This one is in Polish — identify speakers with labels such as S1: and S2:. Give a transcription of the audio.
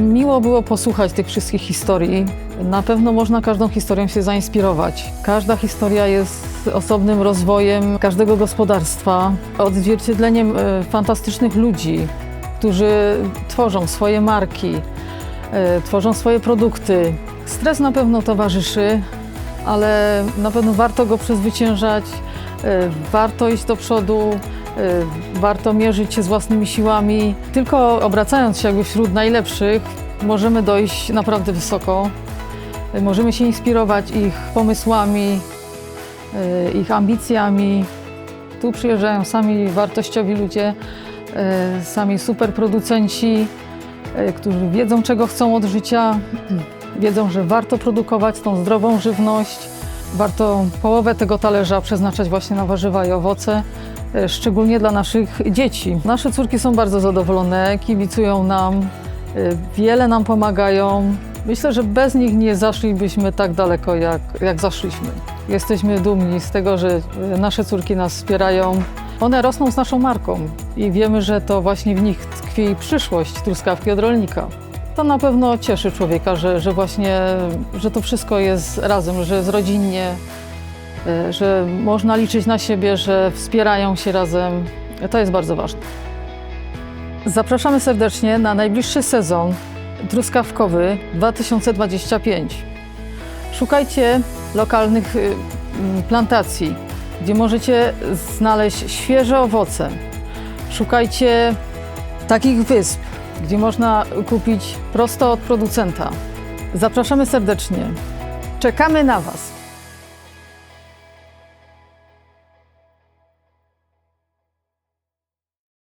S1: Miło było posłuchać tych wszystkich historii. Na pewno można każdą historią się zainspirować. Każda historia jest osobnym rozwojem każdego gospodarstwa, odzwierciedleniem e, fantastycznych ludzi, którzy tworzą swoje marki, e, tworzą swoje produkty. Stres na pewno towarzyszy, ale na pewno warto go przezwyciężać, e, warto iść do przodu, warto mierzyć się z własnymi siłami. Tylko obracając się jakby wśród najlepszych, możemy dojść naprawdę wysoko. E, Możemy się inspirować ich pomysłami, e, ich ambicjami. Tu przyjeżdżają sami wartościowi ludzie, sami super producenci, e, którzy wiedzą, czego chcą od życia, wiedzą, że warto produkować tą zdrową żywność, warto połowę tego talerza przeznaczać właśnie na warzywa i owoce, szczególnie dla naszych dzieci. Nasze córki są bardzo zadowolone, kibicują nam, e, wiele nam pomagają. Myślę, że bez nich nie zaszlibyśmy tak daleko, jak, jak zaszliśmy. Jesteśmy dumni z tego, że e, nasze córki nas wspierają. One rosną z naszą marką i wiemy, że to właśnie w nich tkwi przyszłość truskawki od rolnika. To na pewno cieszy człowieka, że, że właśnie, że to wszystko jest razem, że jest rodzinnie, że można liczyć na siebie, że wspierają się razem. To jest bardzo ważne. Zapraszamy serdecznie na najbliższy sezon truskawkowy 2025. Szukajcie lokalnych y, plantacji, gdzie możecie znaleźć świeże owoce. Szukajcie takich wysp, gdzie można kupić prosto od producenta. Zapraszamy serdecznie. Czekamy na Was.